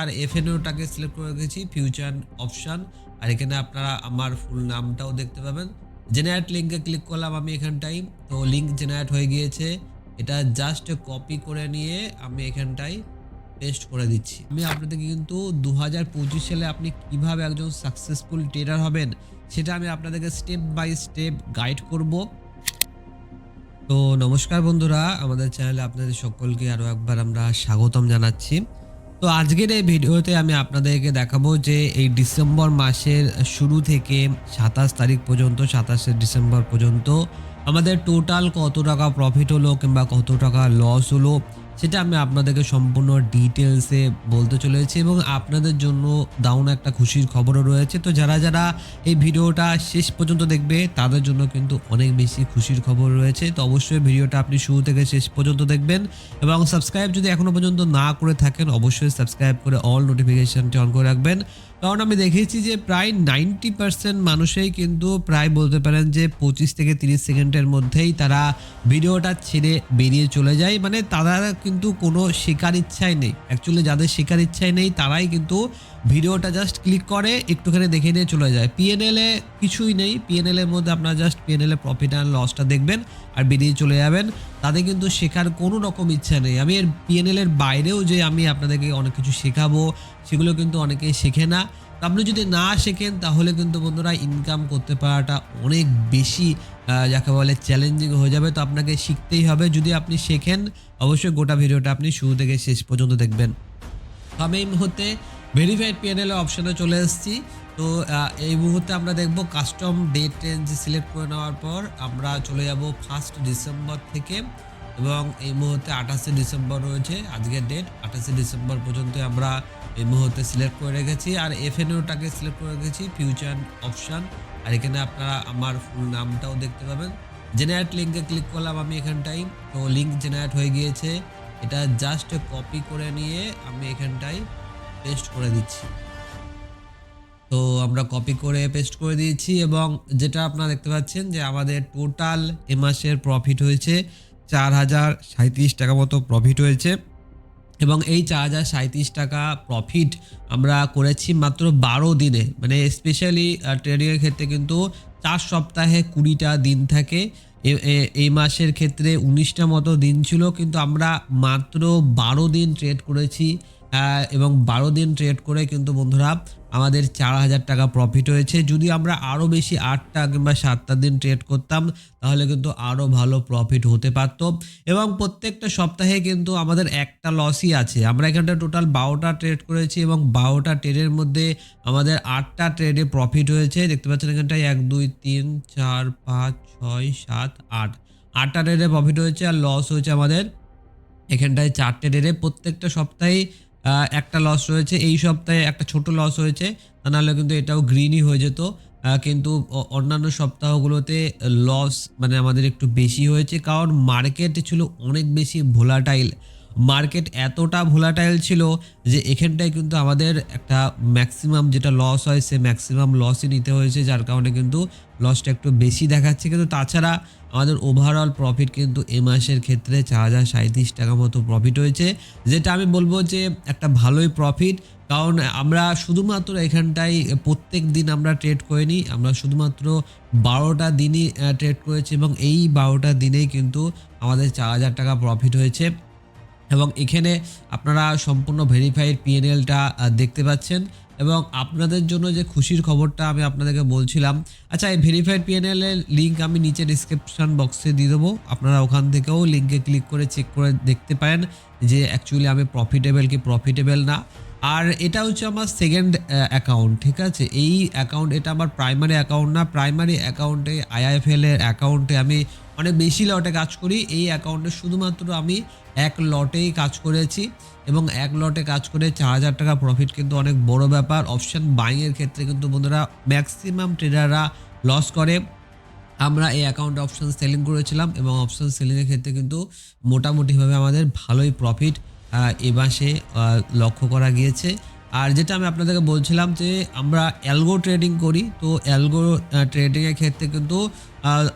আর এফএনওটাকে select করে রেখেছি future option আর এখানে আপনারা আমার ফুল নামটাও দেখতে পাবেন। জেনারেট লিঙ্কে ক্লিক করলাম আমি এখানটাই তো লিঙ্ক জেনারেট হয়ে গিয়েছে। এটা জাস্ট কপি করে নিয়ে আমি এখানটায় পেস্ট করে দিচ্ছি। আমি আপনাদেরকে কিন্তু দু হাজার পঁচিশ সালে আপনি কীভাবে একজন সাকসেসফুল ট্রেডার হবেন, সেটা আমি আপনাদেরকে স্টেপ বাই স্টেপ গাইড করব। তো নমস্কার বন্ধুরা, আমাদের চ্যানেলে আপনাদের সকলকে আরও একবার আমরা স্বাগতম জানাচ্ছি। তো আজকের এই ভিডিওতে আমি আপনাদেরকে দেখাবো যে এই ডিসেম্বর মাসের শুরু থেকে সাতাশ তারিখ পর্যন্ত, সাতাশে ডিসেম্বর পর্যন্ত আমাদের টোটাল কত টাকা প্রফিট হলো কিংবা কত টাকা লস হলো সেটা আমি আপনাদেরকে সম্পূর্ণ ডিটেলসে বলতে চলেছি এবং আপনাদের জন্য দাউন একটা খুশির খবরও রয়েছে। তো যারা যারা এই ভিডিওটা শেষ পর্যন্ত দেখবে, তাদের জন্য কিন্তু অনেক বেশি খুশির খবর রয়েছে। তো অবশ্যই ভিডিওটা আপনি শুরু থেকে শেষ পর্যন্ত দেখবেন এবং সাবস্ক্রাইব যদি এখনও পর্যন্ত না করে থাকেন, অবশ্যই সাবস্ক্রাইব করে অল নোটিফিকেশনটি অন করে রাখবেন। কারণ আমি দেখেছি যে প্রায় নাইনটি পার্সেন্ট মানুষই কিন্তু প্রায় বলতে পারেন যে পঁচিশ থেকে তিরিশ সেকেন্ডের মধ্যেই তারা ভিডিওটা ছেড়ে বেরিয়ে চলে যায়। মানে তারা কিন্তু কোনো শেখার ইচ্ছাই নেই। অ্যাকচুয়ালি যাদের শেখার ইচ্ছাই নেই, তারাই কিন্তু ভিডিওটা জাস্ট ক্লিক করে, একটুখানি দেখে নিয়ে চলে যায়। পিএনএল কিছুই নেই। পিএনএল এর মধ্যে আপনারা জাস্ট পিএনএল প্রফিট অ্যান্ড লসটা দেখবেন আর বেরিয়ে চলে যাবেন। তাদের কিন্তু শেখার কোনো রকম ইচ্ছা নেই। আমি এর পিএনএল এর বাইরেও যে আমি আপনাদেরকে অনেক কিছু শেখাবো, সেগুলো কিন্তু অনেকেই শেখে না। আপনি যদি না শেখেন, তাহলে কিন্তু বন্ধুরা ইনকাম করতে পারাটা অনেক বেশি যাকে বলে চ্যালেঞ্জিং হয়ে যাবে। তো আপনাকে শিখতেই হবে। যদি আপনি শেখেন, অবশ্যই গোটা ভিডিওটা আপনি শুরু থেকে শেষ পর্যন্ত দেখবেন। আমি এই মুহূর্তে ভেরিফাইড পিএনএল অপশানে চলে এসেছি। তো এই মুহূর্তে আমরা দেখব কাস্টম ডেট রেঞ্জ সিলেক্ট করে নেওয়ার পর আমরা চলে যাব ফার্স্ট ডিসেম্বর থেকে। এবং এই মুহূর্তে আঠাশে ডিসেম্বর রয়েছে, আজকের ডেট আঠাশে ডিসেম্বর পর্যন্ত আমরা এই মুহূর্তে সিলেক্ট করে রেখেছি। আর এফএনওটাকে সিলেক্ট করে রেখেছি ফিউচার অপশান আর এখানে আপনারা আমার ফুল নামটাও দেখতে পাবেন। জেনারেট লিঙ্কে ক্লিক করলাম আমি এখানটাই তো লিঙ্ক জেনারেট হয়ে গিয়েছে। এটা জাস্ট কপি করে নিয়ে আমি এখানটায় পেস্ট করে দিচ্ছি। তো আমরা কপি করে পেস্ট করে দিয়েছি এবং যেটা আপনারা দেখতে পাচ্ছেন যে আমাদের টোটাল এ মাসের প্রফিট হয়েছে চার হাজার সাঁত্রিশ টাকা মতো প্রফিট হয়েছে। এবং এই চার হাজার সাঁত্রিশ টাকা প্রফিট আমরা করেছি মাত্র বারো দিনে। মানে স্পেশালি ট্রেডিংয়ের ক্ষেত্রে কিন্তু চার সপ্তাহে কুড়িটা দিন থাকে। এই মাসের ক্ষেত্রে উনিশটা মতো দিন ছিল। কিন্তু আমরা মাত্র বারো দিন ট্রেড করেছি। এবং বারো দিন ট্রেড করে কিন্তু বন্ধুরা আমাদের চার হাজার টাকা প্রফিট হয়েছে। যদি আমরা আরও বেশি আটটা কিংবা সাতটা দিন ট্রেড করতাম তাহলে কিন্তু আরও ভালো প্রফিট হতে পারতো। এবং প্রত্যেকটা সপ্তাহে কিন্তু আমাদের একটা লসই আছে। আমরা এখানটা টোটাল বারোটা ট্রেড করেছি এবং বারোটা ট্রেডের মধ্যে আমাদের আটটা ট্রেডে প্রফিট হয়েছে। দেখতে পাচ্ছেন এখানটায় এক দুই তিন চার পাঁচ ছয় সাত আট। আটটা ট্রেডে প্রফিট হয়েছে আর লস হয়েছে আমাদের এখানটায় চারটে ডেরে প্রত্যেকটা সপ্তাহে আহ, একটা লস রয়েছে এই সপ্তাহে একটা ছোট লস হয়েছে। নাহলে কিন্তু এটাও গ্রিনই হয়ে যেত। কিন্তু অন্যান্য সপ্তাহগুলোতে লস মানে আমাদের একটু বেশি হয়েছে। কারণ মার্কেট ছিল অনেক বেশি ভোলাটাইল মার্কেট এতটা ভোলাটাইল ছিল যে এখানটায় কিন্তু আমাদের একটা ম্যাক্সিমাম যেটা লস হয়, সে ম্যাক্সিমাম লসই নিতে হয়েছে, যার কারণে কিন্তু লসটা একটু বেশি দেখাচ্ছে। কিন্তু তাছাড়া আমাদের ওভারঅল প্রফিট কিন্তু এ মাসের ক্ষেত্রে চার হাজার সাঁত্রিশ টাকা মতো প্রফিট হয়েছে, যেটা আমি বলব যে একটা ভালোই প্রফিট কারণ আমরা শুধুমাত্র এখানটায় প্রত্যেক দিন আমরা ট্রেড করিনি, আমরা শুধুমাত্র বারোটা দিনই ট্রেড করেছি এবং এই বারোটা দিনেই কিন্তু আমাদের চার হাজার টাকা প্রফিট হয়েছে। এবং এখানে আপনারা সম্পূর্ণ ভেরিফাইড পিএনএলটা দেখতে পাচ্ছেন। এবং আপনাদের জন্য যে খুশির খবরটা আমি আপনাদেরকে বলছিলাম আচ্ছা এই ভেরিফাইড পিএনএল এর লিঙ্ক আমি নিচে ডিসক্রিপশন বক্সে দিয়ে দেবো। আপনারা ওখান থেকেও লিঙ্কে ক্লিক করে চেক করে দেখতে পারেন যে অ্যাকচুয়ালি আমি প্রফিটেবল কি প্রফিটেবল না। আর এটা হচ্ছে আমার সেকেন্ড অ্যাকাউন্ট ঠিক আছে? এই অ্যাকাউন্ট এটা আমার প্রাইমারি অ্যাকাউন্ট না। প্রাইমারি অ্যাকাউন্টে আইআইএফএল এর অ্যাকাউন্টে আমি অনেক বেশি লটে কাজ করি। এই অ্যাকাউন্টে শুধুমাত্র আমি এক লটেই কাজ করেছি এবং এক লটে কাজ করে চার হাজার টাকা প্রফিট কিন্তু অনেক বড় ব্যাপার। অপশান বাইংয়ের ক্ষেত্রে কিন্তু বন্ধুরা ম্যাক্সিমাম ট্রেডাররা লস করে। আমরা এই অ্যাকাউন্ট অপশান সেলিং করেছিলাম এবং অপশান সেলিংয়ের ক্ষেত্রে কিন্তু মোটামুটিভাবে আমাদের ভালোই প্রফিট এ মাসে লক্ষ্য করা গিয়েছে। আর যেটা আমি আপনাদেরকে বলছিলাম যে আমরা অ্যালগো ট্রেডিং করি, তো অ্যালগো ট্রেডিংয়ের ক্ষেত্রে কিন্তু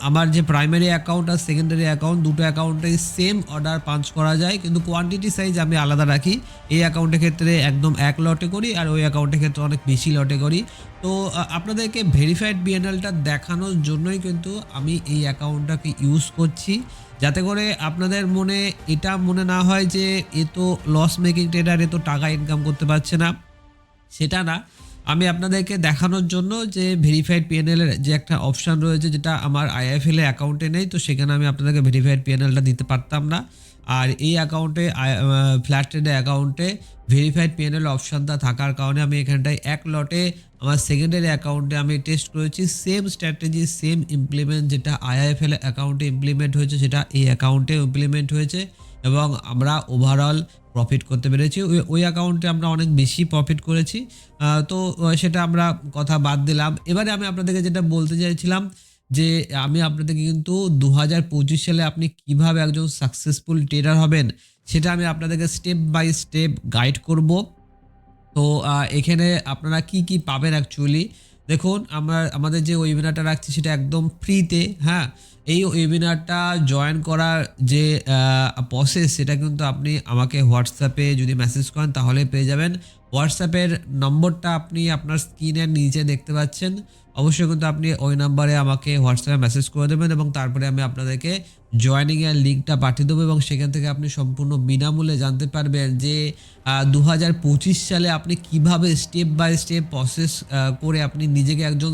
আমার যে প্রাইমারি অ্যাকাউন্ট আর সেকেন্ডারি অ্যাকাউন্ট দুটো অ্যাকাউন্টে সেম অর্ডার পাঞ্চ করা যায়, কিন্তু কোয়ান্টিটি সাইজ আমি আলাদা রাখি। এই অ্যাকাউন্টের ক্ষেত্রে একদম এক লটে করি আর ওই অ্যাকাউন্টের ক্ষেত্রে অনেক বেশি লটে করি। তো আপনাদেরকে ভেরিফাইড বিএনএলটা দেখানোর জন্যই কিন্তু আমি এই অ্যাকাউন্টটাকে ইউজ করছি। যাতে করে আপনাদের মনে, এটা মনে না হয় যে এ তো লস মেকিং ট্রেডার এ তো টাকা ইনকাম করতে পারছে না। সেটা না। আমি আপনাদেরকে দেখানোর জন্য যে ভেরিফাইড পিএনএলের যে একটা অপশান রয়েছে, যেটা আমার আইএফএল অ্যাকাউন্টে নেই, তো সেখানে আমি আপনাদেরকে ভেরিফাইড পিএনএলটা দিতে পারতাম না। আর এই অ্যাকাউন্টে ফ্ল্যাট ট্রেডের অ্যাকাউন্টে ভেরিফাইড পিএনএল অপশানটা থাকার কারণে আমি এখানটায় এক লটে আমার সেকেন্ডারি অ্যাকাউন্টে আমি টেস্ট করেছি। সেম স্ট্র্যাটেজি সেম ইমপ্লিমেন্ট যেটা আইএফএল অ্যাকাউন্টে ইমপ্লিমেন্ট হয়েছে, সেটা এই অ্যাকাউন্টে ইমপ্লিমেন্ট হয়েছে এবং আমরা ওভারঅল প্রফিট করতে পেরেছি। ওই ওই অ্যাকাউন্টে আমরা অনেক বেশি প্রফিট করেছি। তো, সেটা আমরা কথা বাদ দিলাম। এবারে আমি আপনাদেরকে যেটা বলতে চাইছিলাম যে আমি আপনাদেরকে কিন্তু দু হাজার পঁচিশ সালে আপনি কীভাবে একজন সাকসেসফুল ট্রেডার হবেন, সেটা আমি আপনাদেরকে স্টেপ বাই স্টেপ গাইড করব। তো এখানে আপনারা কি কি পাবেন অ্যাকচুয়ালি দেখুন, আমরা, আমাদের যে ওয়েবিনারটা রাখছি সেটা একদম ফ্রিতে হ্যাঁ? এই ওয়েবিনারটা জয়েন করার যে প্রসেস সেটা কিন্তু আপনি আমাকে হোয়াটসঅ্যাপে যদি মেসেজ করেন, তাহলে পেয়ে যাবেন। হোয়াটসঅ্যাপের নম্বরটা আপনি আপনার স্ক্রিনের নিচে দেখতে পাচ্ছেন। অবশ্যই কিন্তু আপনি ওই নাম্বারে আমাকে হোয়াটসঅ্যাপে মেসেজ করে দেবেন এবং তারপরে আমি আপনাদেরকে জয়েনিংয়ের লিঙ্কটা পাঠিয়ে দেবো এবং সেখান থেকে আপনি সম্পূর্ণ বিনামূল্যে জানতে পারবেন যে দু হাজার পঁচিশ সালে আপনি কীভাবে স্টেপ বাই স্টেপ প্রসেস করে আপনি নিজেকে একজন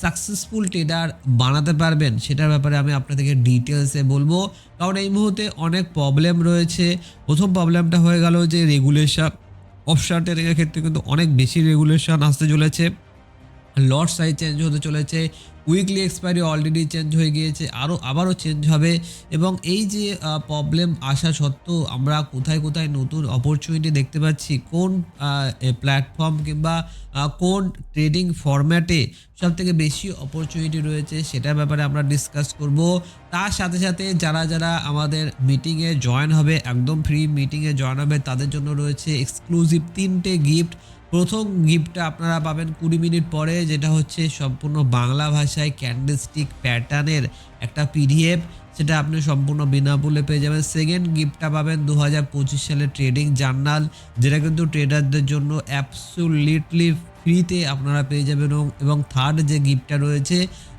সাকসেসফুল ট্রেডার বানাতে পারবেন সেটার ব্যাপারে আমি আপনাদেরকে ডিটেলসে বলব। কারণ এই মুহূর্তে অনেক প্রবলেম রয়েছে। প্রথম প্রবলেমটা হয়ে গেল যে রেগুলেশন অপশন ট্রেডিংয়ের ক্ষেত্রে কিন্তু অনেক বেশি রেগুলেশন আসতে চলেছে। লট সাইজ চেঞ্জ হতে চলেছে উইকলি এক্সপায়ারি অলরেডি চেঞ্জ হয়ে গিয়েছে আরও আবারও চেঞ্জ হবে এবং এই যে প্রবলেম আসা সত্ত্বেও আমরা কোথায় কোথায় নতুন অপরচুনিটি দেখতে পাচ্ছি, কোন প্ল্যাটফর্ম কিংবা কোন ট্রেডিং ফরম্যাটে সব থেকে বেশি অপরচুনিটি রয়েছে সেটার ব্যাপারে আমরা ডিসকাস করব। তার সাথে সাথে যারা যারা আমাদের মিটিংয়ে জয়েন হবে, একদম ফ্রি মিটিংয়ে জয়েন হবে, তাদের জন্য রয়েছে এক্সক্লুসিভ তিনটে গিফট প্রথম গিফটটা আপনারা পাবেন কুড়ি মিনিট পরে, যেটা হচ্ছে সম্পূর্ণ বাংলা ভাষায় ক্যান্ডেলস্টিক প্যাটার্নের একটা পিডিএফ সেটা আপনি সম্পূর্ণ বিনামূল্যে পেয়ে যাবেন। সেকেন্ড গিফটটা পাবেন দু হাজার পঁচিশ সালের ট্রেডিং জার্নাল, যেটা কিন্তু ট্রেডারদের জন্য অ্যাবসুলিটলি ফ্রিতে আপনারা পেয়ে যাবেন। এবং থার্ড যে গিফটটা রয়েছে,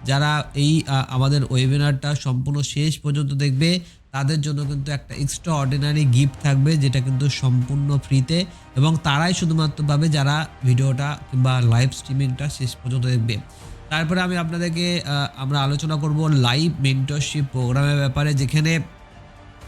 যারা এই আমাদের ওয়েবিনারটা সম্পূর্ণ শেষ পর্যন্ত দেখবে তাদের জন্য কিন্তু একটা এক্সট্রা অর্ডিনারি গিফট থাকবে, যেটা কিন্তু সম্পূর্ণ ফ্রিতে এবং তারাই শুধুমাত্র পাবে যারা ভিডিওটা কিংবা লাইভ স্ট্রিমিংটা শেষ পর্যন্ত দেখবে। তারপরে আমি আপনাদেরকে আমরা আলোচনা করব লাইভ মেন্টরশিপ প্রোগ্রামের ব্যাপারে, যেখানে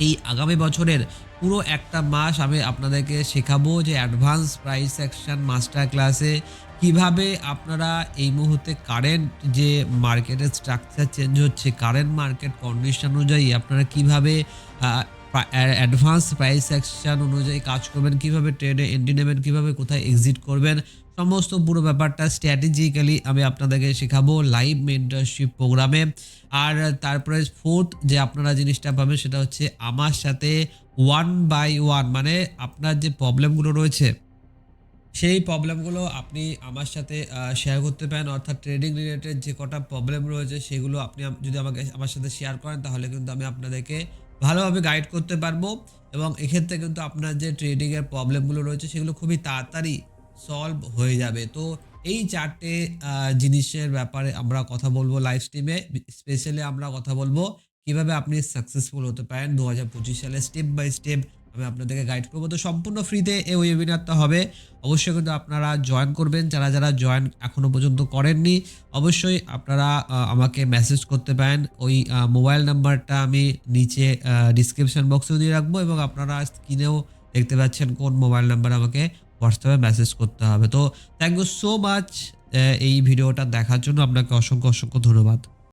এই আগামী বছরের পুরো একটা মাস আমি আপনাদেরকে শেখাবো যে অ্যাডভান্স প্রাইস সেকশন মাস্টার ক্লাসে কীভাবে আপনারা এই মুহূর্তে কারেন্ট যে মার্কেটের স্ট্রাকচার চেঞ্জ হচ্ছে কারেন্ট মার্কেট কন্ডিশন অনুযায়ী আপনারা কীভাবে অ্যাডভান্স প্রাইস সেকশন অনুযায়ী কাজ করবেন, কীভাবে ট্রেডে এন্ট্রি নেবেন, কীভাবে কোথায় এক্সিট করবেন, সমস্ত পুরো ব্যাপারটা স্ট্র্যাটেজিক্যালি আমি আপনাদেরকে শেখাবো লাইভ মেন্টরশিপ প্রোগ্রামে আর তারপরে ফোর্থ যে আপনারা জিনিসটা পাবেন সেটা হচ্ছে আমার সাথে ওয়ান বাই ওয়ান মানে আপনার যে প্রবলেমগুলো রয়েছে সেই প্রবলেমগুলো আপনি আমার সাথে শেয়ার করতে পারেন। অর্থাৎ ট্রেডিং রিলেটেড যে কটা প্রবলেম রয়েছে, সেগুলো আপনি যদি আমাকে আমার সাথে শেয়ার করেন, তাহলে কিন্তু আমি আপনাদেরকে ভালোভাবে গাইড করতে পারব। এবং এক্ষেত্রে কিন্তু আপনার যে ট্রেডিংয়ের প্রবলেমগুলো রয়েছে, সেগুলো খুবই তাড়াতাড়ি সলভ হয়ে যাবে। তো এই চারটে জিনিসের ব্যাপারে আমরা কথা বলব লাইভ স্ট্রিমে স্পেশালি আমরা কথা বলব কীভাবে আপনি সাকসেসফুল হতে পারেন। দু হাজার পঁচিশ সালে স্টেপ বাই স্টেপ আমি আপনাদেরকে গাইড করব। তো সম্পূর্ণ ফ্রিতে এই ওয়েবিনারটা হবে। অবশ্যই কিন্তু আপনারা জয়েন করবেন। যারা যারা জয়েন এখনও পর্যন্ত করেননি, অবশ্যই আপনারা আমাকে মেসেজ করতে পারেন। ওই মোবাইল নাম্বারটা আমি নিচে ডিসক্রিপশন বক্সেও দিয়ে রাখব এবং আপনারা স্ক্রিনেও দেখতে পাচ্ছেন কোন মোবাইল নাম্বার আমাকে হোয়াটসঅ্যাপে মেসেজ করতে হবে। তো থ্যাংক ইউ সো মাচ এই ভিডিওটা দেখার জন্য। আপনাকে অসংখ্য অসংখ্য ধন্যবাদ।